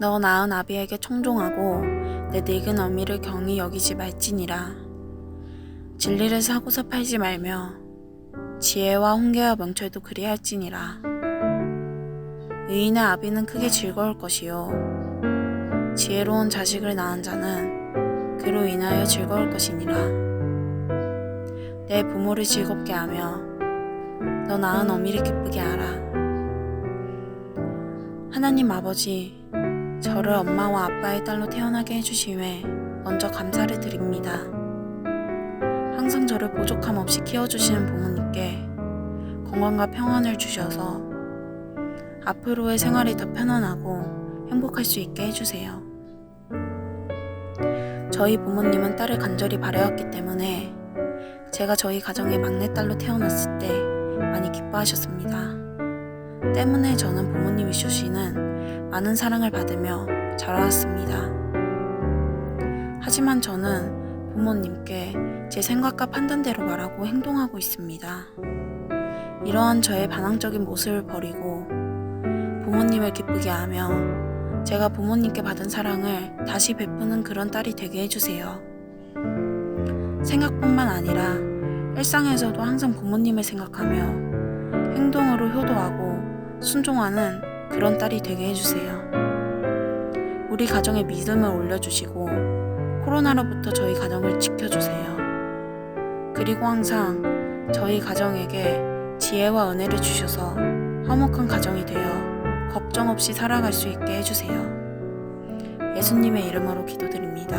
낳은 아비에게 청종하고 내 늙은 어미를 경히 여기지 말지니라. 진리를 사고서 팔지 말며 지혜와 훈계와 명철도 그리할지니라. 의인의 아비는 크게 즐거울 것이요 지혜로운 자식을 낳은 자는 그로 인하여 즐거울 것이니라. 내 부모를 즐겁게 하며 너 낳은 어미를 기쁘게 하라. 하나님 아버지, 저를 엄마와 아빠의 딸로 태어나게 해주심에 먼저 감사를 드립니다. 항상 저를 부족함 없이 키워주시는 부모님께 건강과 평안을 주셔서 앞으로의 생활이 더 편안하고 행복할 수 있게 해주세요. 저희 부모님은 딸을 간절히 바라였기 때문에 제가 저희 가정의 막내딸로 태어났을 때 많이 기뻐하셨습니다. 때문에 저는 부모님이 주시는 많은 사랑을 받으며 자라왔습니다. 하지만 저는 부모님께 제 생각과 판단대로 말하고 행동하고 있습니다. 이러한 저의 반항적인 모습을 버리고 부모님을 기쁘게 하며 제가 부모님께 받은 사랑을 다시 베푸는 그런 딸이 되게 해주세요. 생각뿐만 아니라 일상에서도 항상 부모님을 생각하며 행동으로 효도하고 순종하는 그런 딸이 되게 해주세요. 우리 가정에 믿음을 올려주시고 코로나로부터 저희 가정을 지켜주세요. 그리고 항상 저희 가정에게 지혜와 은혜를 주셔서 화목한 가정이 되어 걱정 없이 살아갈 수 있게 해주세요. 예수님의 이름으로 기도드립니다.